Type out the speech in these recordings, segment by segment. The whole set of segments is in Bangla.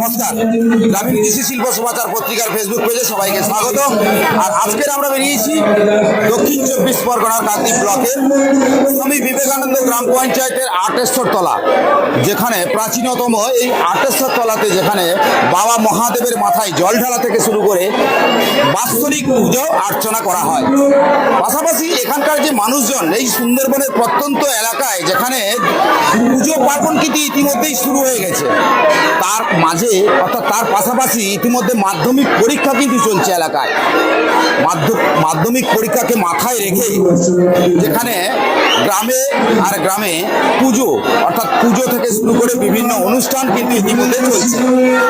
নমস্কার। গ্রামীণ কৃষি শিল্প সমাচার পত্রিকার ফেসবুক পেজে সবাইকে স্বাগত। আর আজকের আমরা বেরিয়েছি দক্ষিণ চব্বিশ পরগনার কান্তি ব্লকের স্বামী বিবেকানন্দ গ্রাম পঞ্চায়েতের আটেশ্বর তলা, যেখানে প্রাচীনতম এই আটেশ্বর তলাতে যেখানে বাবা মহাদেবের মাথায় জল ঢালা থেকে শুরু করে বাৎসরিক পুজো, অর্চনা করা হয়। পাশাপাশি এখানকার যে মানুষজন, এই সুন্দরবনের প্রত্যন্ত এলাকায় যেখানে পুজো পার্বণ কিন্তু ইতিমধ্যেই শুরু হয়ে গেছে। তার মাঝে অর্থাৎ তার পাশাপাশি ইতিমধ্যে মাধ্যমিক পরীক্ষা কিন্তু চলছে এলাকায়। মাধ্য- মাধ্যমিক পরীক্ষাকে মাথায় রেখে যেখানে গ্রামে আর গ্রামে পুজো, অর্থাৎ পুজো থেকে শুরু করে বিভিন্ন অনুষ্ঠান কিন্তু ইতিমধ্যে চলছে।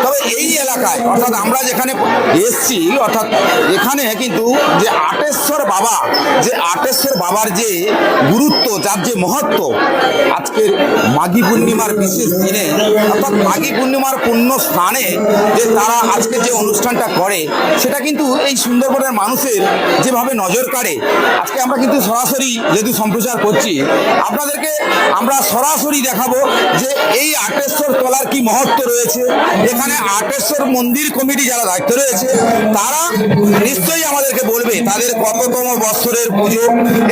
তবে এই এলাকায়, অর্থাৎ আমরা যেখানে এসছি, অর্থাৎ এখানে কিন্তু যে আটেশ্বর বাবা, যে আটেশ্বর বাবার যে গুরুত্ব, যার যে মহত্ব, আজকের মাঘী পূর্ণিমার বিশেষ দিনে, অর্থাৎ মাঘী পূর্ণিমার পুণ্য স্থানে যে তারা আজকে যে অনুষ্ঠানটা করে, সেটা কিন্তু এই সুন্দরবনের মানুষের যেভাবে নজর কাড়ে, আজকে আমরা কিন্তু সরাসরি যেহেতু সম্প্রচার করছি আপনাদেরকে আমরা সরাসরি দেখাবো যে এই আটেশ্বর তলার কি মহত্ব রয়েছে। এখানে আটেশ্বর মন্দির কমিটি যারা দায়িত্ব রয়েছে, তারা নিশ্চয়ই আমাদেরকে বলবে তাদের কততম বৎসরের পুজো।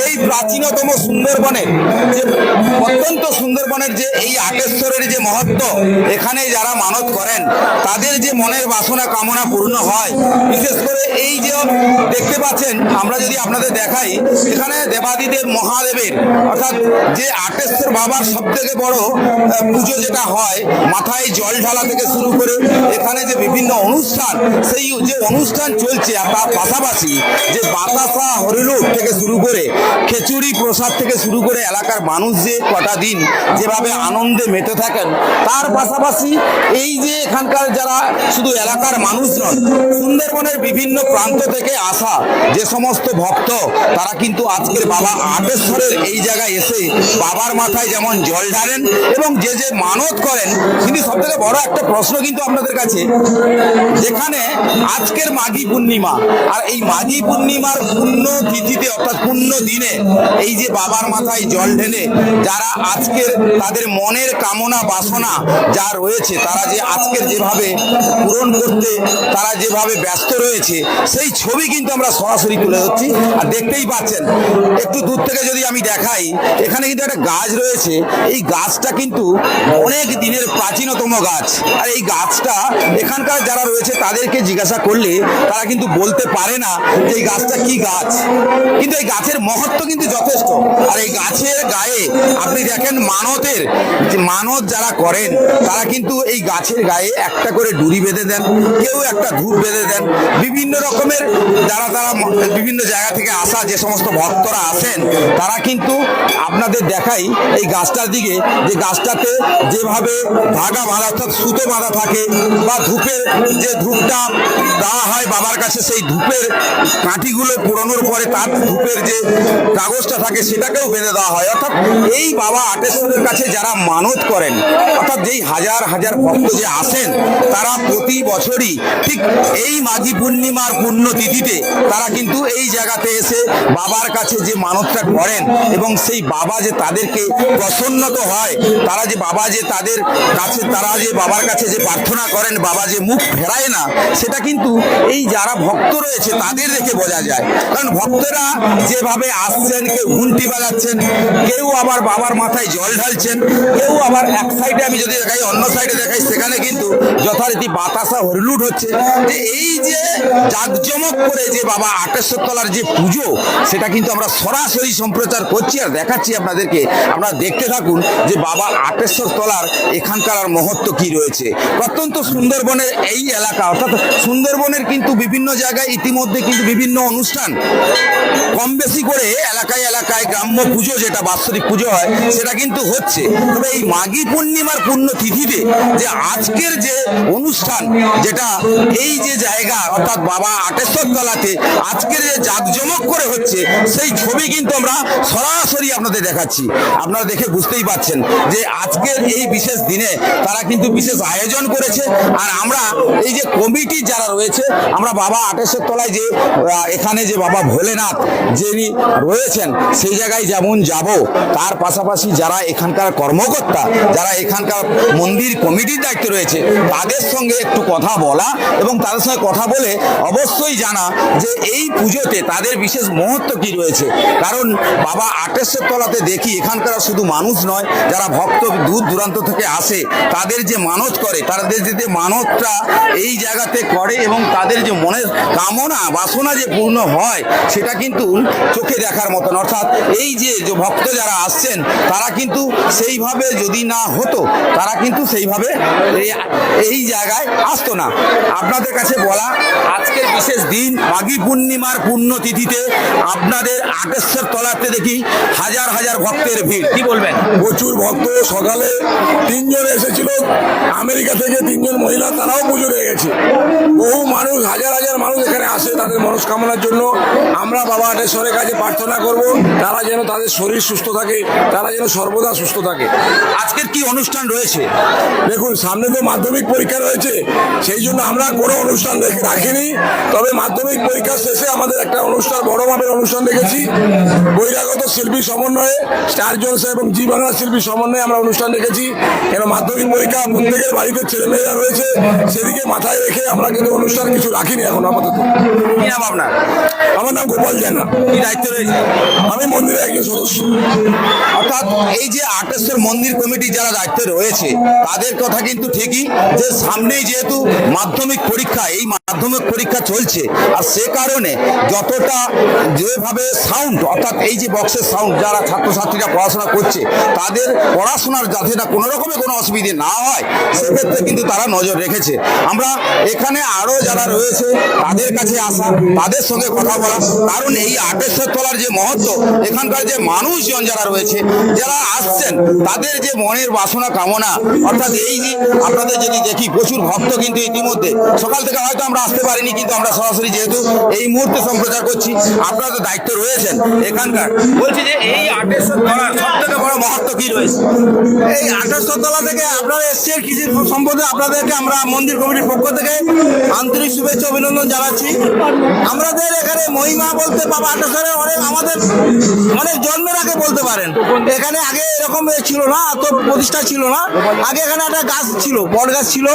এই প্রাচীনতম সুন্দরবনের যে, অত্যন্ত সুন্দরবনের যে এই আটেশ্বরের যে মহত্ব, এখানে যারা মানত করেন, তাদের যে মনের বাসনা কামনা পূর্ণ হয়। বিশেষ করে এই যে দেখতে পাচ্ছেন, আমরা যদি আপনাদের দেখাই, এখানে দেবাদিদেব মহাদেবের যে আটেশ্বর বাবার সব থেকে বড় পুজো যেটা হয়, মাথায় জল ঢালা থেকে শুরু করে এখানে যে বিভিন্ন অনুষ্ঠান, সেই যে অনুষ্ঠান চলছে তার পাশাপাশি যে বাতাসা হরিলুট থেকে শুরু করে, খিচুড়ি প্রসাদ থেকে শুরু করে এলাকার মানুষ যে কটা দিন যেভাবে আনন্দে মেতে থাকেন, তার পাশাপাশি এই যে এখানকার যারা শুধু এলাকার মানুষ নন, সুন্দরবনের বিভিন্ন প্রান্ত থেকে আসা যে সমস্ত ভক্ত, তারা কিন্তু আজকের বাবা আটেশ্বরের এই জায়গায় এসে বাবার মাথায় যেমন জল ঢালেন এবং যে যে মানত করেন, কিন্তু সব থেকে বড় একটা প্রশ্ন কিন্তু আপনাদের কাছে। যেখানে আজকের মাঘী পূর্ণিমা, আর এই মাঘী পূর্ণিমার পূর্ণ তিথিতে, অর্থাৎ পূর্ণ দিনে, এই যে বাবার মাথায় জল ঢেলে যারা আজকের তাদের মনের কামনা, বাসনা যা রয়েছে, তারা যে আজকের যেভাবে পূরণ করতে, তারা যেভাবে ব্যস্ত রয়েছে, সেই ছবি কিন্তু আমরা সরাসরি তুলে ধরছি। আর দেখতেই পাচ্ছেন, একটু দূর থেকে যদি আমি দেখাই, এখানে কিন্তু একটা গাছ রয়েছে। এই গাছটা কিন্তু অনেক দিনের প্রাচীনতম গাছ। আর এই গাছটা এখানকার যারা রয়েছে, তাদেরকে জিজ্ঞাসা করলে তারা কিন্তু বলতে পারে না যে এই গাছটা কি গাছ। কিন্তু এই গাছের মহত্ব কিন্তু যথেষ্ট। আর এই গাছের গায়ে, আপনি দেখেন মানতের মানত যারা করেন, তারা কিন্তু এই গাছের গায়ে একটা করে ডুরি বেঁধে দেন, কেউ একটা ধূপ বেঁধে দেন। বিভিন্ন রকমের, যারা তারা বিভিন্ন জায়গা থেকে আসা যে সমস্ত ভক্তরা আসেন, তারা কিন্তু আপনাদের দেখাই এই গাছটার দিকে, যে গাছটাতে যেভাবে ধাগা বাঁধা, অর্থাৎ সুতো বাঁধা থাকে বা ধূপের যে ধূপটা দেওয়া হয় বাবার কাছে, সেই ধূপের কাঠিগুলো পুরানোর পরে তার ধূপের যে কাগজটা থাকে, সেটাকেও বেঁধে দেওয়া হয়। অর্থাৎ এই বাবা আটেশ্বরের কাছে যারা মানত করেন, অর্থাৎ যেই হাজার হাজার ভক্ত যে আসেন, তারা প্রতি বছরই ঠিক এই মাঘী পূর্ণিমার পূর্ণ তিথিতে তারা কিন্তু এই জায়গাতে এসে বাবার কাছে যে মানতটা করেন এবং সেই বাবা যে তাদেরকে প্রসন্নত হয়, তারা যে বাবা যে তাদের কাছে, তারা যে বাবার কাছে যে প্রার্থনা করেন, বাবা যে মুখ ফেরায় না, সেটা কিন্তু এই যারা ভক্ত রয়েছে তাদের দেখে বোঝা যায়। কারণ ভক্তরা যেভাবে আসছেন, কেউ ঘুন্টি বাজাচ্ছেন, কেউ আবার বাবার মাথায় জল ঢালছেন, কেউ আবার এক সাইডে আমি যদি দেখাই, অন্য সাইডে দেখাই, সেখানে কিন্তু যথারীতি বাতাসা হরিলুট হচ্ছে। যে এই যে জাঁকজমক করে যে বাবা আটেশ্বর তলার যে পুজো, সেটা কিন্তু আমরা সরাসরি সম্প্রচার করছি আর দেখাচ্ছি আপনাদেরকে। আপনারা দেখতে থাকুন যে বাবা আটেশ্বর তলার এখানকার মহত্ব কি রয়েছে। অত্যন্ত সুন্দরবনের এই এলাকা, অর্থাৎ সুন্দরবনের কিন্তু বিভিন্ন জায়গায় ইতিমধ্যে কিন্তু বিভিন্ন অনুষ্ঠান। কম বেশি করে এলাকায় এলাকায় গ্রাম্য পুজো যেটা বাৎসরিক পুজো হয়, সেটা কিন্তু হচ্ছে। তবে এই মাঘী পূর্ণিমার পূর্ণ তিথিতে যে আজকের যে অনুষ্ঠান, যেটা এই যে জায়গা, অর্থাৎ বাবা আটেশ্বর তলাতে আজকের যে জাঁকজমক করে হচ্ছে, সেই ছবি কিন্তু আমরা সরাসরি সরাসরি আপনাদের দেখাচ্ছি। আপনারা দেখে বুঝতেই পাচ্ছেন যে আজকের এই বিশেষ দিনে তারা কিন্তু বিশেষ আয়োজন করেছে। আর আমরা এই যে কমিটি যারা রয়েছে, আমরা বাবা আটেশের তলায় যে এখানে যে বাবা ভোলেনাথ যিনি রয়েছেন, সেই জায়গায় যেমন যাব, তার পাশাপাশি যারা এখানকার কর্মকর্তা, যারা এখানকার মন্দির কমিটির দায়িত্ব রয়েছে, তাদের সঙ্গে একটু কথা বলা এবং তাদের সঙ্গে কথা বলে অবশ্যই জানা যে এই পুজোতে তাদের বিশেষ মহত্ব কি রয়েছে। কারণ বাবা আটেশ্বর তলাতে দেখি, এখানকার শুধু মানুষ নয়, যারা ভক্ত দূর দূরান্ত থেকে আসে, তাদের যে মানত করে, তাদের যে মানতটা এই জায়গাতে করে এবং তাদের যে মনের কামনা, বাসনা যে পূর্ণ হয়, সেটা কিন্তু চোখে দেখার মতন। অর্থাৎ এই যে ভক্ত যারা আসছেন, তারা কিন্তু সেইভাবে যদি না হতো, তারা কিন্তু সেইভাবে এই- জায়গায় আসতো না। আপনাদের কাছে বলা, আজকের বিশেষ দিন, মাঘী পূর্ণিমার পুণ্যতিথিতে আপনাদের আটেশ্বর তলাতে দেখি হাজার হাজার ভক্তের ভিড়। কি বলবেন? প্রচুর ভক্ত। সকালে তিনজন এসেছিল। আমেরিকা থেকে তিনজন মহিলা তারাও পুজো দিয়ে গেছে। বহু মানুষ হাজার হাজার মানুষ এখানে আসে তাদের মনস্কামনার জন্য। আমরা বাবা আটেশ্বরের কাছে প্রার্থনা করব তারা যেন তাদের শরীর সুস্থ থাকে তারা যেন সর্বদা সুস্থ থাকে। আজকের কি অনুষ্ঠান রয়েছে? দেখুন সামনে তো মাধ্যমিক পরীক্ষা রয়েছে সেই জন্য আমরা কোনো অনুষ্ঠান রেখে রাখিনি। তবে মাধ্যমিক পরীক্ষার শেষে আমাদের একটা অনুষ্ঠান বড় মাপের অনুষ্ঠান রেখেছি বহিরাগত শিল্পী সমন্বয়ে, স্টার জলসা এবং জি বাংলা শিল্পী সমন্বয়ে আমরা অনুষ্ঠান রেখেছি। কেন মাধ্যমিক পরীক্ষা, প্রত্যেকের বাড়িতে ছেলেমেয়েরা রয়েছে। সেদিকে মাথায় রেখে আমরা কিন্তু অনুষ্ঠান কিছু রাখিনি এখন আপাতত। আমার নাম গোপাল জানা। কি দায়িত্ব রয়েছে? আমি মন্দিরের একজন সদস্য। অর্থাৎ এই যে আটেশ্বর মন্দির কমিটি যারা দায়িত্বে রয়েছে, তাদের কথা কিন্তু ঠিকই যে সামনেই যেহেতু মাধ্যমিক পরীক্ষা, এই মাধ্যমিক পরীক্ষা চলছে। আর সে কারণে যতটা যেভাবে সাউন্ড অর্থাৎ এই যে বক্সের সাউন্ড যারা ছাত্রছাত্রীরা পড়াশোনা করছে, তাদের পড়াশোনার যাতে না কোনো রকমের কোনো অসুবিধে না হয়, সেক্ষেত্রে কিন্তু তারা নজর রেখেছে। আমরা এখানে আরও যারা রয়েছে, তাদের কাছে আসা, তাদের সঙ্গে কথা বলা। কারণ এই আটেশ্বর তলার যে মহত্ব, এখানকার যে মানুষজন যারা রয়েছে, যারা আসছেন, তাদের যে মনের বাসনা কামনা, অর্থাৎ এই আপনাদের যদি দেখি, প্রচুর ভক্ত কিন্তু ইতিমধ্যে, সকাল থেকে হয়তো আমরা আসতে পারিনি, কিন্তু আমরা সরাসরি যেহেতু এই মুহূর্তে সম্প্রচার করছি, আপনারা তো দায়িত্ব রয়েছেন এখানকার। বলছি যে এই আটেশ্বর তলার সব থেকে বড় মহত্ব কি রয়েছে? এই আঠাশশো তলা থেকে আপনারা এসছেন কৃষি সম্পদে। আপনাদেরকে আমরা মন্দির কমিটির পক্ষ থেকে আন্তরিক শুভেচ্ছা অভিনন্দন জানাচ্ছি। আমাদের এখানে মহিমা বলতে বাবা অনেক আমাদের অনেক জন্মের আগে বলতে পারেন। এখানে আগে এরকম ছিল না এত প্রতিষ্ঠা ছিল না। আগে এখানে একটা গাছ ছিল বট গাছ ছিল।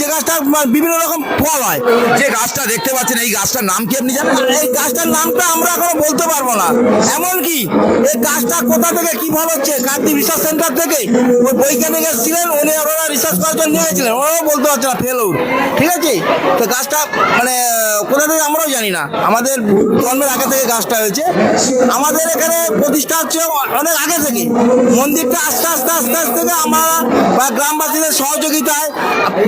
যে গাছটা বিভিন্ন রকম ফল হয়। যে গাছটা দেখতে পাচ্ছেন এই গাছটার নাম কি আপনি জানেন? এই গাছটার নামটা আমরা এখনও বলতে পারব না। এমনকি এই গাছটা কোথা থেকে, কি ফল হচ্ছে? কান্তি রিসার্চ সেন্টার থেকে। ওই বৈজ্ঞানিক এসেছিলেন, উনি ওনারা রিসার্চ করার জন্য নিয়ে গেছিলেন ওরাও বলতে পারছে না ফেলুর ঠিক আছে? তো গাছটা মানে কোথা থেকে আমরাও জানি না। আমাদের জন্মের আগে থেকে গাছটা হয়েছে। আমাদের এখানে প্রতিষ্ঠা হচ্ছে অনেক আগে থেকে। মন্দিরটা আস্তে আস্তে আস্তে আস্তে আমরা, বা গ্রামবাসীদের সহযোগিতায়,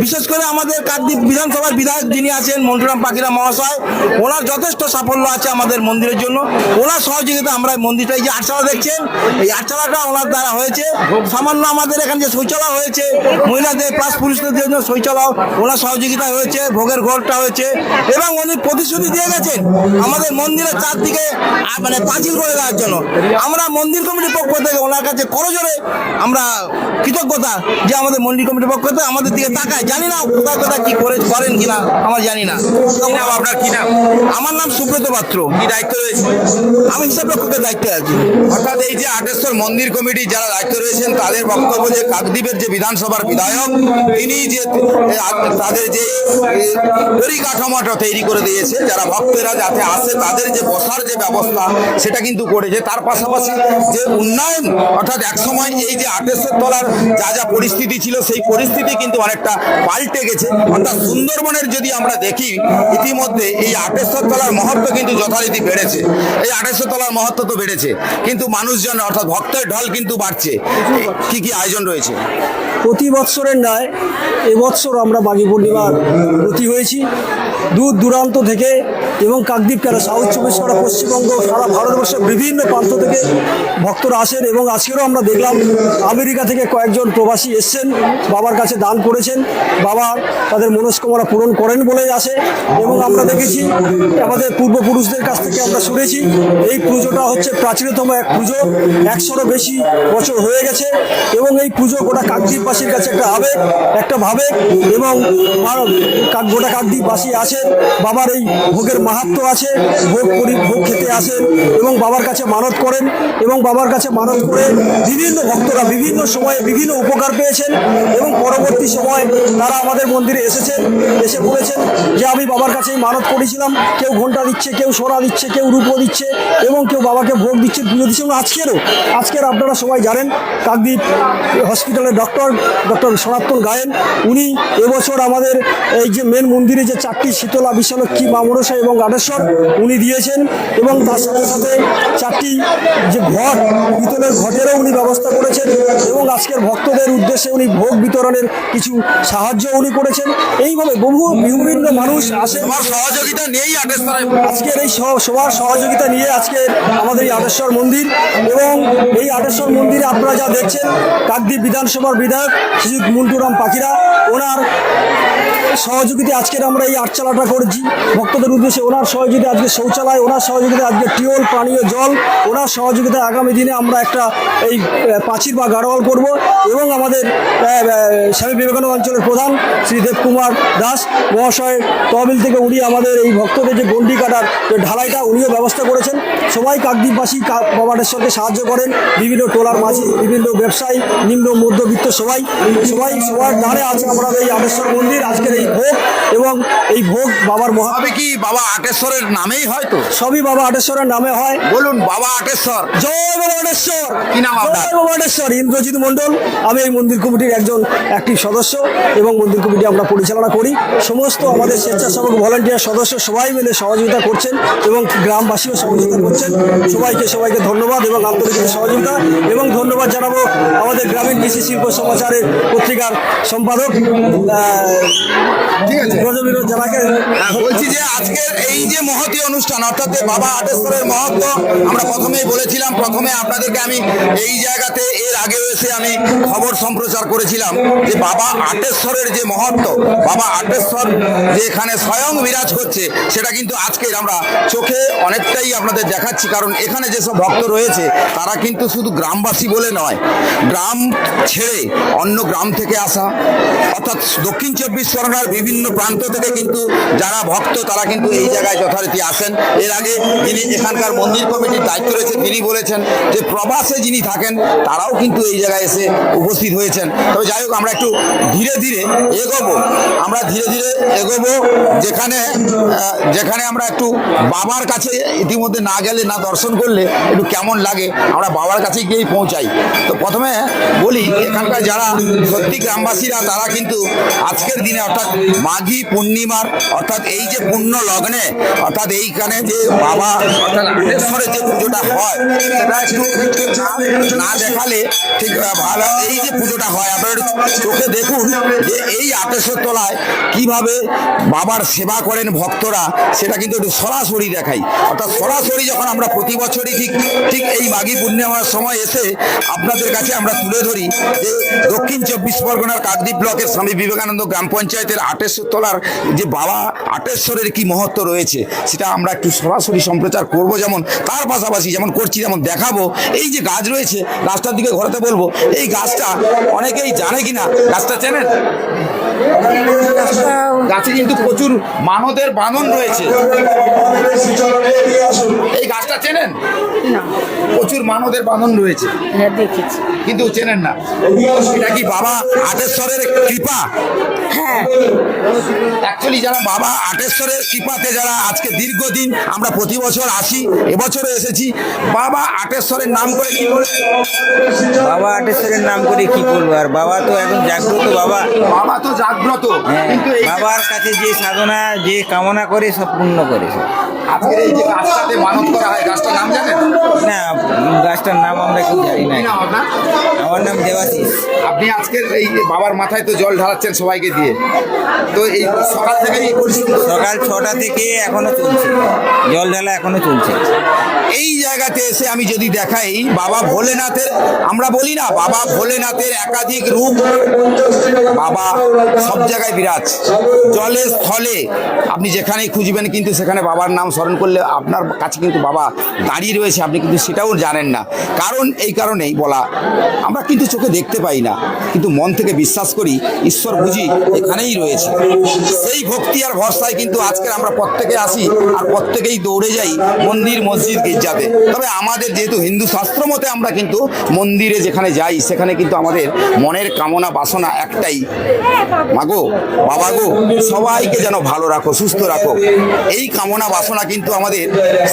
বিশেষ করে আমাদের কাকদ্বীপ বিধানসভার বিধায়ক যিনি আছেন, মন্টুরাম পাখিরা মহাশয়, ওনার যথেষ্ট সাফল্য আছে আমাদের মন্দিরের জন্য। ওনার সহযোগিতা আমরা এই মন্দিরটা যে আটচালা দেখছেন? এই আটচালাটা ওনার দ্বারা হয়েছে। সামান্য আমাদের এখানে যে শৌচালয় হয়েছে মহিলাদের প্লাস পুরুষদের জন্য শৌচালয় ওনার সহযোগিতা হয়েছে ভোগের ঘরটা হয়েছে এবং উনি প্রতিশ্রুতি দিয়ে গেছেন আমাদের মন্দিরের চারদিকে মানে পাঁচিল করে দেওয়ার জন্য। আমরা মন্দির কমিটির পক্ষ থেকে ওনার কাছে করজোরে আমরা কৃতজ্ঞতা যে আমাদের মন্দির কমিটির পক্ষ থেকে আমাদের দিকে তাকায়। জানি না কোথায় কোথায় কি করে করেন কিনা আমার জানি না। আপনার? কি নাম? আমার নাম সুব্রত পাত্র। কি দায়িত্ব রয়েছে? আমি হিসাব রক্ষকের দায়িত্বে আছি। অর্থাৎ এই যে আটেশ্বর মন্দির কমিটি যারা দায়িত্ব রয়েছেন, তাদের বক্তব্য যে কাকদ্বীপের যে বিধানসভার বিধায়ক, তিনি যে তাদের যে পরিকাঠামোটা তৈরি করে দিয়েছে, যারা ভক্তেরা যাতে আসে, তাদের যে বসার যে ব্যবস্থা, সেটা কিন্তু করেছে। তার পাশাপাশি যে উন্নয়ন, অর্থাৎ একসময় এই যে আটেশ্বর তলার যা যা পরিস্থিতি ছিল, সেই পরিস্থিতি কিন্তু অনেকটা পাল্টে গেছে। অর্থাৎ সুন্দরবনের যদি আমরা দেখি, ইতিমধ্যে এই আটেশ্বর তলার মহত্ব কিন্তু যথারীতি বেড়েছে। এই আটেশ্বর তলার মহত্ব তো বেড়েছে। কিন্তু মানুষজন অর্থাৎ ভক্তের ঢল কিন্তু বাড়ছে। কি কি আয়োজন রয়েছে? প্রতি বৎসরের ন্যায় এবছর আমরা মাঘী পূর্ণিমার ব্রতী হয়েছি। দূর দূরান্ত থেকে এবং কাকদ্বীপ কেন সাউথ চব্বিশ পরগনা পশ্চিমবঙ্গ সারা ভারতবর্ষের বিভিন্ন প্রান্ত থেকে ভক্তরা আসেন এবং আজকেরও আমরা দেখলাম আমেরিকা থেকে কয়েকজন প্রবাসী এসছেন বাবার কাছে দান করেছেন বাবা তাদের মনস্কামনা পূরণ করেন বলে আসে এবং আমরা দেখেছি আমাদের পূর্বপুরুষদের কাছ থেকে আমরা শুনেছি এই পুজোটা হচ্ছে প্রাচীনতম এক পুজো, একশোরও বেশি বছর হয়ে গেছে এবং এই পুজো গোটা কাকদ্বীপবাসীর কাছে একটা আবেগ, একটা ভাবে এবং গোটা কাকদ্বীপবাসী আছেন, বাবার এই ভোগের মাহাত্ম আছে, ভোগ করি, ভোগ খেতে আসেন এবং বাবার কাছে মানত করেন এবং বাবার কাছে মানত করে বিভিন্ন ভক্তরা বিভিন্ন সময়ে বিভিন্ন উপকার পেয়েছেন এবং পরবর্তী সময় তারা আমাদের মন্দিরে এসেছেন, এসে বলেছেন যে আমি বাবার কাছেই মানত করেছিলাম, কেউ ঘণ্টা দিচ্ছে, কেউ সোনা দিচ্ছে, কেউ রূপো দিচ্ছে এবং কেউ বাবাকে ভোগ দিচ্ছে দিচ্ছে আজকেরও আজকের আপনারা সবাই জানেন কাকদ্বীপ হসপিটালের ডক্টর ডক্টর সনাতন গায়েন। উনি এবছর আমাদের এই যে মেন মন্দিরে যে চারটি শীতলা বিশালক্ষী মা মনসা এবং আটেশ্বর উনি দিয়েছেন এবং তার সাথে সাথে চারটি যে ঘট পিতলের ঘটেরও উনি ব্যবস্থা করেছেন এবং আজকের ভক্তদের উদ্দেশ্যে উনি ভোগ বিতরণের কিছু সাহায্য উনি করেছেন। এইভাবে বহু বিভিন্ন মানুষ আসেন তোমার সহযোগিতা আটেশ্বরে আজকের এই সবার সহযোগিতা নিয়ে আজকে আমাদের এই আটেশ্বর মন্দির এবং এই আটেশ্বর মন্দিরে আপনারা যা দেখছেন কাকদ্বীপ বিধানসভার বিধায়ক শ্রীযুক্ত মুন্টুরাম পাখিরা ওনার সহযোগিতা আজকের আমরা এই আটচালাটা করেছি। ভক্তদের উদ্দেশ্যে ওনার সহযোগিতা আজকে শৌচালয়, ওনার সহযোগিতা আজকে টিউল পানীয় জল, ওনার সহযোগিতা আগামী দিনে আমরা একটা এই প্রাচীর বা গাড়োয়াল করব এবং আমাদের স্বামী বিবেকানন্দ অঞ্চলের প্রধান শ্রী দেবকুমার দাস মহাশয় তহবিল থেকে উনি আমাদের এই ভক্তদের যে গন্ডি কাটার যে ঢালাইটা, উনিও ব্যবস্থা করেছেন। সবাই কাকদ্বীপবাসী বাবাটেশ্বরকে সাহায্য করেন। বিভিন্ন টোলার মাঝি, বিভিন্ন ব্যবসায়ী, নিম্ন, মধ্যবিত্ত সবাই সবাই, সবার দাঁড়ে আছে আমরা এই আটেশ্বর মন্দির, আজকের এই ভোগ এবং এই ভোগ বাবার মহা কি বাবা আটেশ্বরের নামেই হয়তো সবই বাবা আটেশ্বরের নামে হয়। বলুন বাবা আটেশ্বর। জয় বাবাটেশ্বর কি নাম আপনার? জয় বাবাটেশ্বর ইন্দ্রজিৎ মণ্ডল। আমি এই মন্দির কমিটির একজন অ্যাক্টিভ সদস্য এবং মন্দির কমিটি আমরা পরিচালনা করি। সমস্ত আমাদের স্বেচ্ছাসেবক ভলান্টিয়ার সদস্য সবাই মিলে সহযোগিতা করছেন এবং গ্রামবাসীও সহযোগিতা করছেন। সবাইকে সবাইকে ধন্যবাদ এবং আন্তরিক সহযোগিতা এবং ধন্যবাদ জানাব আমাদের গ্রামীণ কৃষি শিল্প সমাচারের পত্রিকার সম্পাদক ঠিক আছে? হ্যাঁ, বলছি যে আজকের এই যে মহতী অনুষ্ঠান অর্থাৎ বাবা আটেশ্বরের মহত্ব আমরা প্রথমেই বলেছিলাম প্রথমে আপনাদেরকে আমি এই জায়গাতে এর আগেও এসে আমি খবর সম্প্রচার করেছিলাম যে বাবা আটেশ্বরের যে মহত্ব বাবা আটেশ্বর যে এখানে স্বয়ং বিরাজ করছে সেটা কিন্তু আজকের আমরা চোখে অনেকটাই আপনাদের দেখাচ্ছি কারণ এখানে যেসব ভক্ত রয়েছে তারা কিন্তু শুধু গ্রামবাসী বলে নয় গ্রাম ছেড়ে অন্য গ্রাম থেকে আসা অর্থাৎ দক্ষিণ চব্বিশ পরগনার বিভিন্ন প্রান্ত থেকে কিন্তু যারা ভক্ত, তারা কিন্তু এই জায়গায় যথারীতি আসেন। এর আগে যিনি এখানকার মন্দির কমিটির দায়িত্ব রয়েছে, তিনি বলেছেন যে প্রবাসে যিনি থাকেন, তারাও কিন্তু এই জায়গায় এসে উপস্থিত হয়েছেন। তবে যাই হোক, আমরা একটু ধীরে ধীরে এগোবো। আমরা ধীরে ধীরে এগোবো, যেখানে যেখানে আমরা একটু বাবার কাছে ইতিমধ্যে না গেলে, না দর্শন করলে একটু কেমন লাগে, আমরা বাবার কাছে গিয়েই পৌঁছাই। তো প্রথমে বলি, এখানকার যারা সত্যি গ্রামবাসীরা, তারা কিন্তু আজকের দিনে অর্থাৎ মাঘী পূর্ণিমার, অর্থাৎ এই যে পূর্ণ লগ্নে, অর্থাৎ এইখানে যে বাবা অর্থাৎ যে পুজোটা হয় না দেখালে ঠিক ভালো। এই যে পুজোটা হয়, আপনারা চোখে দেখুন যে এই আটেশ্বর তলায় কীভাবে বাবার সেবা করেন ভক্তরা, সেটা কিন্তু একটু সরাসরি দেখাই। অর্থাৎ সরাসরি যখন আমরা প্রতি বছরই ঠিক ঠিক এই মাঘী পূর্ণিমার সময় এসে আপনাদের কাছে আমরা তুলে ধরি যে দক্ষিণ চব্বিশ পরগনার কাকদ্বীপ ব্লকের স্বামী বিবেকানন্দ গ্রাম পঞ্চায়েতের আটেশ্বর তলার যে বাবা আটেশ্বরের কি মহত্ব রয়েছে, সেটা আমরা একটু সরাসরি সম্প্রচার করব যেমন, তার পাশাপাশি যেমন করছি, যেমন দেখাবো। এই যে গাছ রয়েছে গাছটার দিকে ঘোরাতে বলব, এই গাছটা অনেকেই জানে কিনা? গাছটা চেনেন? গাছে কিন্তু প্রচুর মানদের বাঁধন রয়েছে। এই গাছটা চেনেন? প্রচুর মানদের বাঁধন রয়েছে। হ্যাঁ কিন্তু চেনেন না। এটা কি বাবা আটেশ্বরের কৃপা? হ্যাঁ। অ্যাকচুয়ালি যারা বাবা আটেশ্বরের কৃপাতে যারা আজকে দীর্ঘদিন আমরা প্রতি বছর আসি এবছরও এসেছি। বাবা আটেশ্বরের নাম করে কি বলে? বাবা আটেশ্বরের নাম করে কি বলব? আর বাবা তো এখন জাগ্রত বাবা। বাবা তো জাগ্রত হ্যাঁ, কিন্তু বাবার কাছে যে সাধনা যে কামনা করে সব পূর্ণ করে। আজকের এই যে গাছটাতে মানত করা হয় গাছটার নাম জানেন? না গাছটার নাম আমরা কেউ জানি না। আমার নাম দেবাশিস। আপনি আজকের এই বাবার মাথায় তো জল ঢালাচ্ছেন সবাইকে দিয়ে। তো এই সকাল থেকে এই পরিশ্রম সকাল ছটা থেকে এখনও চলছে। জল ঢালা এখনও চলছে। এই জায়গাতে এসে আমি যদি দেখাই বাবা ভোলেনাথের আমরা বলি না বাবা ভোলেনাথের একাধিক রূপ বাবা সব জায়গায় বিরাজ। জলে, স্থলে। আপনি যেখানেই খুঁজবেন কিন্তু সেখানে বাবার নাম স্মরণ করলে আপনার কাছে কিন্তু বাবা দাঁড়িয়ে রয়েছে, আপনি কিন্তু সেটাও জানেন না। কারণ এই কারণেই বলা, আমরা কিন্তু চোখে দেখতে পাই না, কিন্তু মন থেকে বিশ্বাস করি, ঈশ্বর বুঝি এখানেই রয়েছে। সেই ভক্তি আর ভরসায় কিন্তু আজকের আমরা প্রত্যেকে আসি আর প্রত্যেকেই দৌড়ে যাই মন্দির, মসজিদ, গির্জাতে। তবে আমাদের যেহেতু হিন্দু শাস্ত্র মতে আমরা কিন্তু মন্দিরে যেখানে যাই, সেখানে কিন্তু আমাদের মনের কামনা, বাসনা একটাই মাগো বাবা গো সবাইকে যেন ভালো রাখো, সুস্থ রাখো। এই কামনা বাসনা কিন্তু আমাদের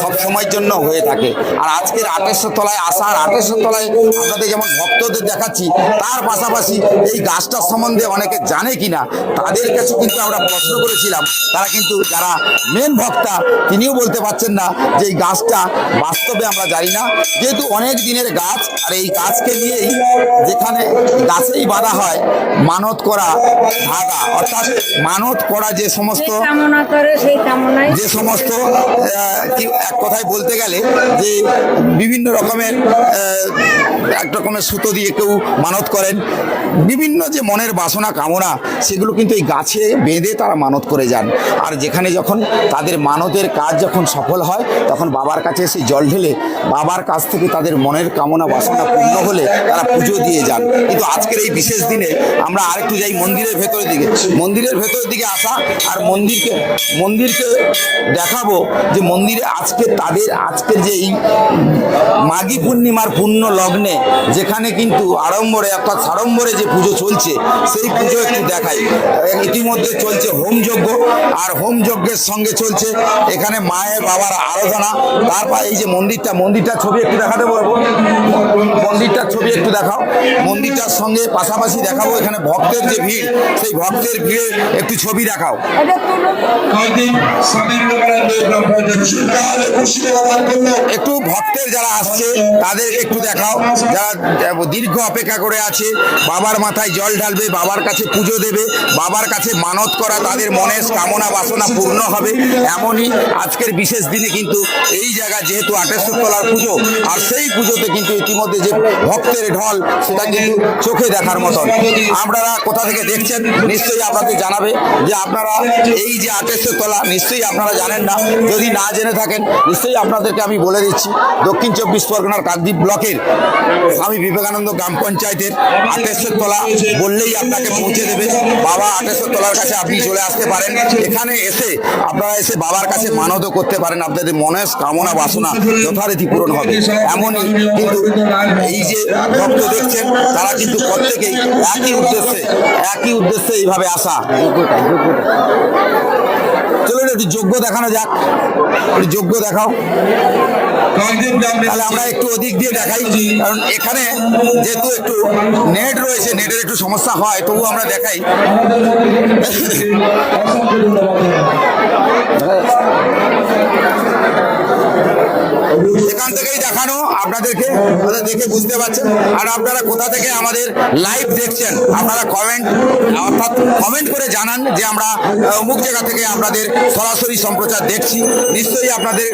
সব সময়ের জন্য হয়ে থাকে। আর আজকের আটেশ্বর তলায় আসার আটেশ্বর তলায় আপনাদের যেমন ভক্তদের দেখাচ্ছি, তার পাশাপাশি এই গাছটার সম্বন্ধে অনেকে জানে কিনা, তাদের কাছে কিন্তু আমরা প্রশ্ন করেছিলাম। তারা কিন্তু যারা মেন ভক্তা, তিনিও বলতে পারছেন না যে এই গাছটা বাস্তবে আমরা জানি না। যেহেতু অনেক দিনের গাছ, আর এই গাছকে নিয়েই যেখানে গাছেই বাধা হয়, মানত করা ধাগা অর্থাৎ মানত করা যে সমস্ত যে সমস্ত এক কথায় বলতে গেলে যে বিভিন্ন রকমের এক রকমের সুতো দিয়ে কেউ মানত করেন। বিভিন্ন যে মনের বাসনা কামনা সেগুলো কিন্তু এই গাছে বেঁধে তারা মানত করে যান। আর যেখানে যখন তাদের মানতের কাজ যখন সফল হয় তখন বাবার কাছে এসে জল ঢেলে বাবার কাছ থেকে তাদের মনের কামনা বাসনা পূর্ণ হলে তারা পুজো দিয়ে যান। কিন্তু আজকের এই বিশেষ দিনে আমরা আরেকটু যাই মন্দিরের ভেতরের দিকে, মন্দিরের ভেতরের দিকে আসা আর মন্দিরকে মন্দিরকে দেখাবো যে মন্দিরে আজকে তাদের আজকের যে এই মাঘী পূর্ণিমার পূর্ণ লগ্নে যেখানে কিন্তু আড়ম্বরে, অর্থাৎ সাড়ম্বরে যে পুজো চলছে, সেই পুজো একটু দেখাই। ইতিমধ্যে চলছে হোম যজ্ঞ আর হোম যজ্ঞের সঙ্গে চলছে এখানে মায়ের বাবার আরাধনা। তারপর এই যে মন্দিরটা, মন্দিরটার ছবি একটু দেখাতে বলব। মন্দিরটার ছবি একটু দেখাও। মন্দিরটার সঙ্গে পাশাপাশি দেখাবো এখানে ভক্তের যে ভিড়, সেই ভক্তের ভিড়ে একটু ছবি দেখাও। একটু ভক্তের যারা আসছে তাদের একটু দেখাও। যারা দীর্ঘ অপেক্ষা করে আছে বাবার মাথায় জল ঢালবে বাবার কাছে পুজো দেবে বাবার কাছে মানত করা তাদের মনের কামনা বাসনা পূর্ণ হবে এমনই আজকের বিশেষ দিনে কিন্তু এই জায়গা যেহেতু আটেশ্বর তলার পুজো আর সেই পুজোতে কিন্তু ইতিমধ্যে যে ভক্তের ঢল সেটা কিন্তু চোখে দেখার মতন। আপনারা কোথা থেকে দেখছেন? নিশ্চয়ই আপনাদের জানাবে যে আপনারা এই যে আটেশ্বর তলা, নিশ্চয়ই আপনারা জানেন না। যদি না জেনে থাকেন, নিশ্চয়ই আপনাদেরকে আমি বলে দিচ্ছি, দক্ষিণ চব্বিশ পরগনার কাকদ্বীপ ব্লকের স্বামী বিবেকানন্দ গ্রাম পঞ্চায়েতের আটেশ্বর তলা বললেই আপনাকে পৌঁছে দেবে। বাবা আটেশ্বর তলার কাছে আপনি চলে আসতে পারেন। এখানে এসে আপনারা এসে বাবার কাছে মানতও করতে পারেন। আপনাদের মনের কামনা, বাসনা যথারীতি পূরণ হবে। এমনই কিন্তু এই যে ভক্ত দেখছেন, তারা কিন্তু প্রত্যেকেই একই উদ্দেশ্যে একই উদ্দেশ্যে এইভাবে আসা। চলুন একটু যোগ্য দেখানো যাক। একটু যোগ্য দেখাও। তাহলে আমরা একটু ওদিক দিয়ে দেখাই কারণ এখানে যেহেতু একটু নেট রয়েছে, নেটের একটু সমস্যা হয় তবু আমরা দেখাই। এখান থেকেই দেখানো আপনাদেরকে দেখে বুঝতে পারছেন। আর আপনারা কোথা থেকে আমাদের লাইভ দেখছেন, আপনারা কমেন্ট অর্থাৎ কমেন্ট করে জানান যে আমরা অমুক জায়গা থেকে আপনাদের সরাসরি সম্প্রচার দেখছি। নিশ্চয়ই আপনাদের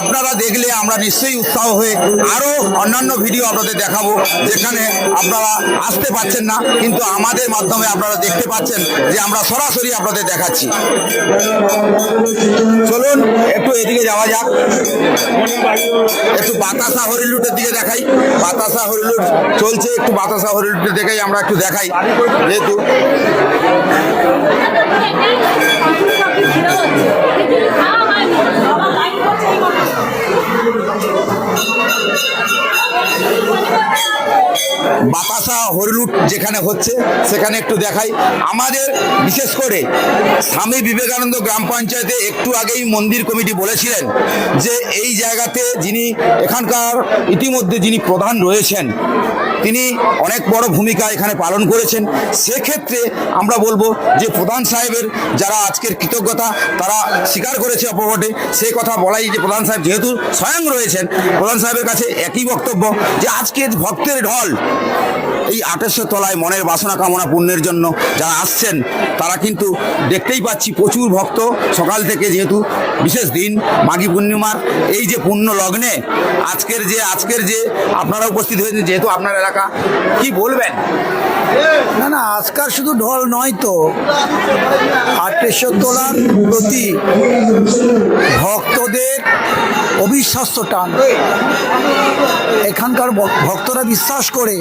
আপনারা দেখলে আমরা নিশ্চয়ই উৎসাহ হয়ে আরও অন্যান্য ভিডিও আপনাদের দেখাবো, যেখানে আপনারা আসতে পাচ্ছেন না, কিন্তু আমাদের মাধ্যমে আপনারা দেখতে পাচ্ছেন যে আমরা সরাসরি আপনাদের দেখাচ্ছি। চলুন, একটু এদিকে যাওয়া যাক। একটু বাতাসা হরিলুটের দিকে দেখাই। বাতাসা হরিলুট চলছে, একটু বাতাসা হরিলুটের দেখাই আমরা একটু দেখাই। যেহেতু বাতাসা হরিলুট যেখানে হচ্ছে, সেখানে একটু দেখাই। আমাদের বিশেষ করে স্বামী বিবেকানন্দ গ্রাম পঞ্চায়েতে একটু আগেই মন্দির কমিটি বলেছিলেন যে এই জায়গাতে যিনি এখানকার ইতিমধ্যে যিনি প্রধান রয়েছেন, তিনি অনেক বড় ভূমিকা এখানে পালন করেছেন। সেক্ষেত্রে আমরা বলব যে প্রধান সাহেবের যারা আজকের কৃতজ্ঞতা, তারা স্বীকার করেছে অপবটে। সে কথা বলাই যে প্রধান সাহেব যেহেতু স্বয়ং রয়েছেন, প্রধান সাহেবের কাছে একই বক্তব্য যে আজকে ভক্তের ঢল এই আটেশ্বর তলায় মনের বাসনা কামনা পূর্ণের জন্য যারা আসছেন, তারা কিন্তু দেখতেই পাচ্ছি প্রচুর ভক্ত। সকাল থেকে যেহেতু বিশেষ দিন, মাঘী পূর্ণিমার, এই যে পুণ্য লগ্নে আজকের যে আজকের যে আপনারা উপস্থিত হয়েছেন, যেহেতু আপনার এলাকা, কি বলবেন? না না আজকাল শুধু ঢল নয় তো। আটেশ্বর তোলার প্রতি ভক্তদের অবিশ্বাস্য টান। এখানকার ভক্তরা বিশ্বাস করে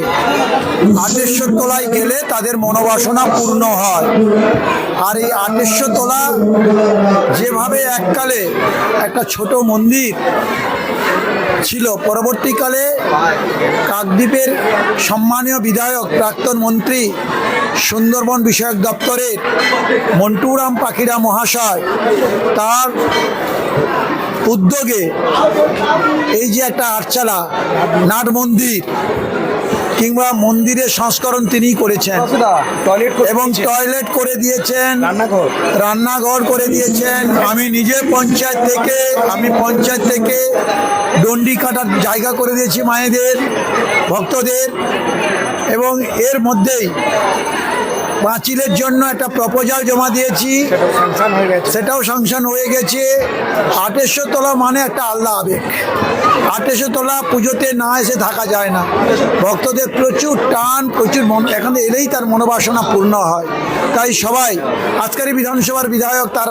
আটেশ্বর তোলায় গেলে তাদের মনোবাসনা পূর্ণ হয়। আর এই আটেশ্বর যেভাবে এককালে একটা ছোট মন্দির ছিল, পরবর্তীকালে কাকদ্বীপের সম্মানীয় বিধায়ক, প্রাক্তন মন্ত্রী, সুন্দরবন বিষয়ক দপ্তরের মন্টুরাম পাখিরা মহাশয়, তার উদ্যোগে এই যে একটা আটচালা, নাট মন্দির কিংবা মন্দিরের সংস্করণ তিনি করেছেন। এবং টয়লেট করে দিয়েছেন। রান্নাঘর করে দিয়েছেন। আমি নিজে পঞ্চায়েত থেকে আমি পঞ্চায়েত থেকে ডন্ডি কাটার জায়গা করে দিয়েছি মায়েদের ভক্তদের। এবং এর মধ্যেই পাঁচিলের জন্য একটা প্রপোজাল জমা দিয়েছি। সেটাও সাংশন হয়ে গেছে। আটেশো তলা মানে একটা আল্লাহ আবেগ। আটেশো তলা পুজোতে না এসে থাকা যায় না। ভক্তদের প্রচুর টান প্রচুর মন এখানে এলেই তার মনোবাসনা পূর্ণ হয়। তাই সবাই, আজকের বিধানসভার বিধায়ক তার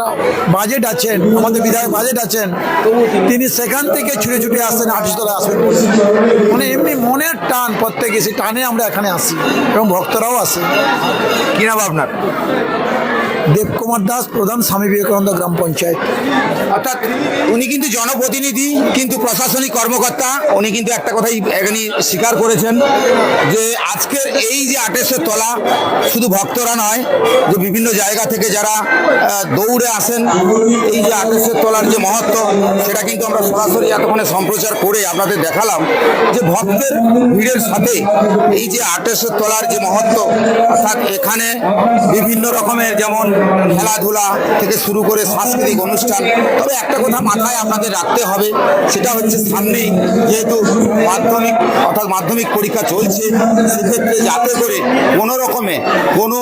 বাজেট আছেন, আমাদের বিধায়ক বাজেট আছেন, তিনি সেখান থেকে ছুটে ছুটে আসেন আটশোতলা আসবেন। মানে এমনি মনের টান প্রত্যেকে, সেই টানে আমরা এখানে আসি এবং ভক্তরাও আসে। কিনা ভাবনা দেবকুমার দাস, প্রধান স্বামী বিবেকানন্দ গ্রাম পঞ্চায়েত। অর্থাৎ উনি কিন্তু জনপ্রতিনিধি, কিন্তু প্রশাসনিক কর্মকর্তা, উনি কিন্তু একটা কথাই এখানে স্বীকার করেছেন যে আজকের এই যে আটেশ্বর তলা শুধু ভক্তরা নয়, যে বিভিন্ন জায়গা থেকে যারা দৌড়ে আসেন, এই যে আটেশ্বর তলার যে মহত্ব, সেটা কিন্তু আমরা সরাসরি এতক্ষণে সম্প্রচার করে আপনাদের দেখালাম যে ভক্তের ভিড়ের সাথে এই যে আটেশ্বর তলার যে মহত্ব, অর্থাৎ এখানে বিভিন্ন রকমের যেমন খেলাধুলা থেকে শুরু করে সাংস্কৃতিক অনুষ্ঠান। তবে একটা কথা মাথায় আপনাদের রাখতে হবে সেটা হচ্ছে সামনেই যেহেতু মাধ্যমিক অর্থাৎ মাধ্যমিক পরীক্ষা চলছে সেক্ষেত্রে যাতে করে কোনো রকমে কোনো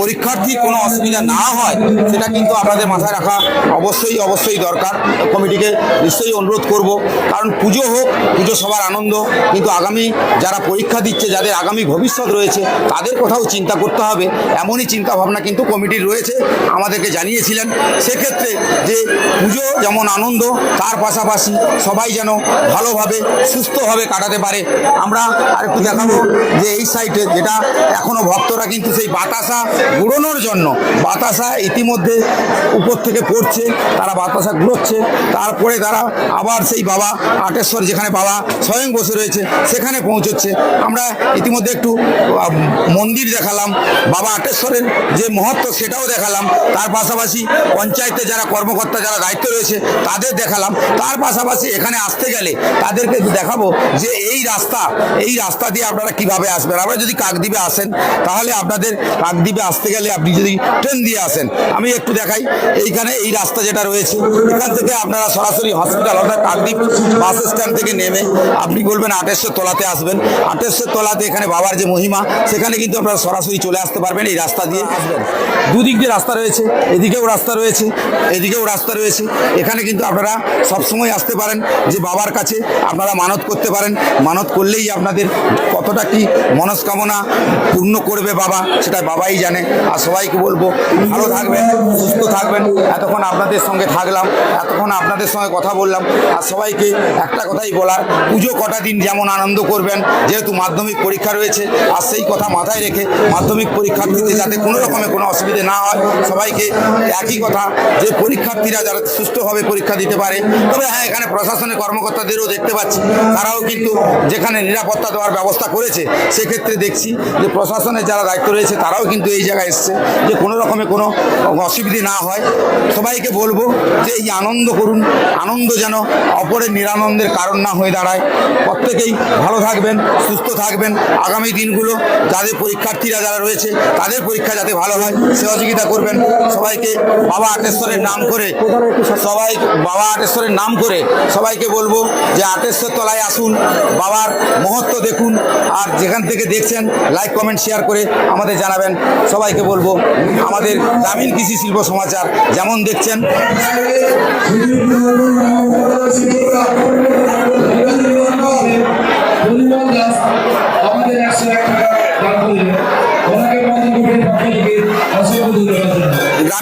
পরীক্ষার্থী কোনো অসুবিধা না হয় সেটা কিন্তু আপনাদের মাথায় রাখা অবশ্যই অবশ্যই দরকার। কমিটিকে নিশ্চয়ই অনুরোধ করব কারণ পুজো হোক পুজো সবার আনন্দ কিন্তু আগামী যারা পরীক্ষা দিচ্ছে যাদের আগামী ভবিষ্যৎ রয়েছে তাদের কথাও চিন্তা করতে হবে এমনই চিন্তা ভাবনা কিন্তু কমিটির রয়েছে। আমাদেরকে জানিয়েছিলেন। সেক্ষেত্রে যে পুজো যেমন আনন্দ, তার পাশাপাশি সবাই যেন ভালোভাবে সুস্থভাবে কাটাতে পারে। আমরা আরেকটু দেখাবো যে এই সাইটে যেটা এখনও ভক্তরা কিন্তু সেই বাতাসা গুড়োনোর জন্য, বাতাসা ইতিমধ্যে উপর থেকে পড়ছে, তারা বাতাসা ঘুরোচ্ছে। তারপরে তারা আবার সেই বাবা আটেশ্বর যেখানে বাবা স্বয়ং বসে রয়েছে, সেখানে পৌঁছচ্ছে। আমরা ইতিমধ্যে একটু মন্দির দেখালাম। বাবা আটেশ্বরের যে মহত্ব, সেটাও দেখালাম। তার পাশাপাশি পঞ্চায়েতে যারা কর্মকর্তা যারা দায়িত্ব রয়েছে তাদের দেখালাম। তার পাশাপাশি এখানে আসতে গেলে তাদেরকে দেখাবো যে এই রাস্তা এই রাস্তা দিয়ে আপনারা কীভাবে আসবেন। আপনারা যদি কাকদ্বীপে আসেন তাহলে আপনাদের কাকদ্বীপে আসতে গেলে আপনি যদি ট্রেন দিয়ে আসেন আমি একটু দেখাই। এইখানে এই রাস্তা যেটা রয়েছে এখান থেকে আপনারা সরাসরি হসপিটাল অর্থাৎ কাকদ্বীপ বাস স্ট্যান্ড থেকে নেমে আপনি বলবেন আটেশ্বর তলাতে আসবেন। আটেশ্বর তলাতে এখানে বাবার যে মহিমা সেখানে কিন্তু আপনারা সরাসরি চলে আসতে পারবেন এই রাস্তা দিয়ে। আসবেন। দুদিক দিয়ে রাস্তা রয়েছে, এদিকেও রাস্তা রয়েছে, এদিকেও রাস্তা রয়েছে। এখানে কিন্তু আপনারা সবসময় আসতে পারেন যে বাবার কাছে আপনারা মানত করতে পারেন। মানত করলেই আপনাদের কতটা কি মনস্কামনা পূর্ণ করবে বাবা, সেটা বাবাই জানে। আর সবাইকে বলব, ভালো থাকবেন, সুস্থ থাকবেন। এতক্ষণ আপনাদের সঙ্গে থাকলাম, এতক্ষণ আপনাদের সঙ্গে কথা বললাম। আর সবাইকে একটা কথাই বলার, পুজো কটা দিন যেমন আনন্দ করবেন, যেহেতু মাধ্যমিক পরীক্ষা রয়েছে, আর সেই কথা মাথায় রেখে মাধ্যমিক পরীক্ষার্থীদের যাতে কোনো রকমের কোনো অসুবিধে না হয়, সবাইকে একই কথা যে পরীক্ষার্থীরা যারা সুস্থভাবে পরীক্ষা দিতে পারে। তবে হ্যাঁ এখানে প্রশাসনের কর্মকর্তাদেরও দেখতে পাচ্ছি। তারাও কিন্তু যেখানে নিরাপত্তা দেওয়ার ব্যবস্থা করেছে, সেক্ষেত্রে দেখছি যে প্রশাসনের যারা দায়িত্ব রয়েছে, তারাও কিন্তু এই জায়গায় এসছে যে কোনো রকমের কোনো অসুবিধে না হয়। সবাইকে বলব যে এই আনন্দ করুন, আনন্দ যেন অপরের নিরানন্দের কারণ না হয়ে দাঁড়ায়। প্রত্যেকেই ভালো থাকবেন, সুস্থ থাকবেন। আগামী দিনগুলো যাদের পরীক্ষার্থীরা যারা রয়েছে, তাদের পরীক্ষা যাতে ভালো হয় সহযোগিতা করবেন। সবাইকে বাবা আটেশ্বরের নাম করে, সবাই বাবা আটেশ্বরের নাম করে সবাইকে বলব যে আটেশ্বর তলায় আসুন, বাবার মহত্ব দেখুন, আর যেখান থেকে দেখছেন লাইক কমেন্ট শেয়ার করে আমাদের জানাবেন। সবাইকে বলব আমাদের গ্রামীণ কৃষি শিল্প সমাচার যেমন দেখছেন।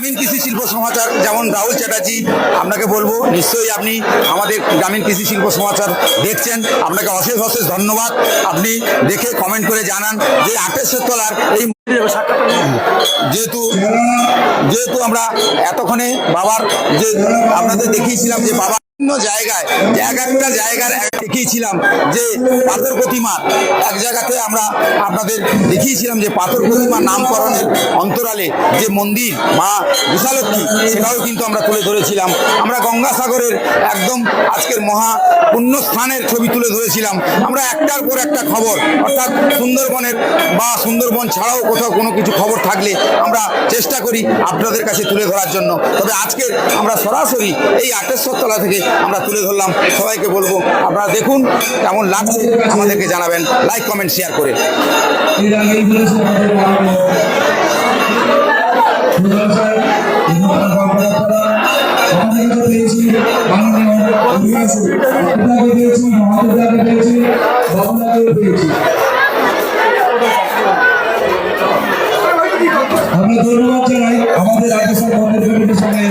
গ্রামীণ কৃষি শিল্প সমাচার, যেমন রাহুল চ্যাটার্জি, আপনাকে বলব, নিশ্চয়ই আপনি আমাদের গ্রামীণ কৃষি শিল্প সমাচার দেখছেন। আপনাকে অশেষ অশেষ ধন্যবাদ। আপনি দেখে কমেন্ট করে জানান যে আটেশ্বর তলার এই যেহেতু যেহেতু আমরা এতক্ষণে বাবার যে আপনাদের দেখিয়েছিলাম যে বাবা বিভিন্ন জায়গায়, এক একটা জায়গার দেখিয়েছিলাম যে পাথর প্রতিমা। এক জায়গাতে আমরা আপনাদের দেখিয়েছিলাম যে পাথর প্রতিমার নামকরণের অন্তরালে যে মন্দির, মা বিশালক্ষী, সেটাও কিন্তু আমরা তুলে ধরেছিলাম। আমরা গঙ্গাসাগরের একদম আজকের মহা পুণ্যস্থানের ছবি তুলে ধরেছিলাম। আমরা একটার পর একটা খবর, অর্থাৎ সুন্দরবনের বা সুন্দরবন ছাড়াও কোথাও কোনো কিছু খবর থাকলে আমরা চেষ্টা করি আপনাদের কাছে তুলে ধরার জন্য। তবে আজকে আমরা সরাসরি এই আটেশ্বর তলা থেকে আমরা তুলে ধরলাম। সবাইকে বলব, আপনারা দেখুন কেমন লাগছে আমাদেরকে জানাবেন। লাইক কমেন্ট শেয়ার করে। এর আগেই বলেছেন আমাদের মাননীয় প্রধান সাহেব, ধন্যবাদ জ্ঞাপন করা। আমাদের কাছে পেয়েছি মাননীয় অভিভাষক, আপনাকে পেয়েছি, মহাদেবদাকে পেয়েছি, বাবুদাকেও পেয়েছি। আমরা ধন্যবাদ জানাই আমাদের সরকার কমিটির সঙ্গে।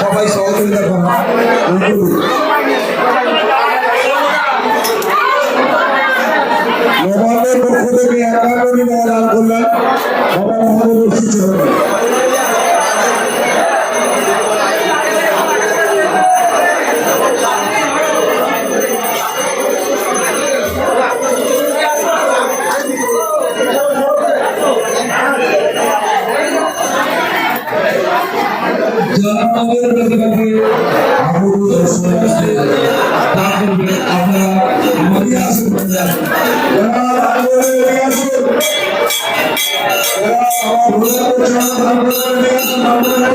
সবাই সহযোগিতা করা পক্ষ থেকে করলেন। বাবা মহাদেব জনগণের প্রতিবাদে আবু দর্শন আসবে তা করবেন আপনারা আমাদের আসুন যারা আন্দোলনে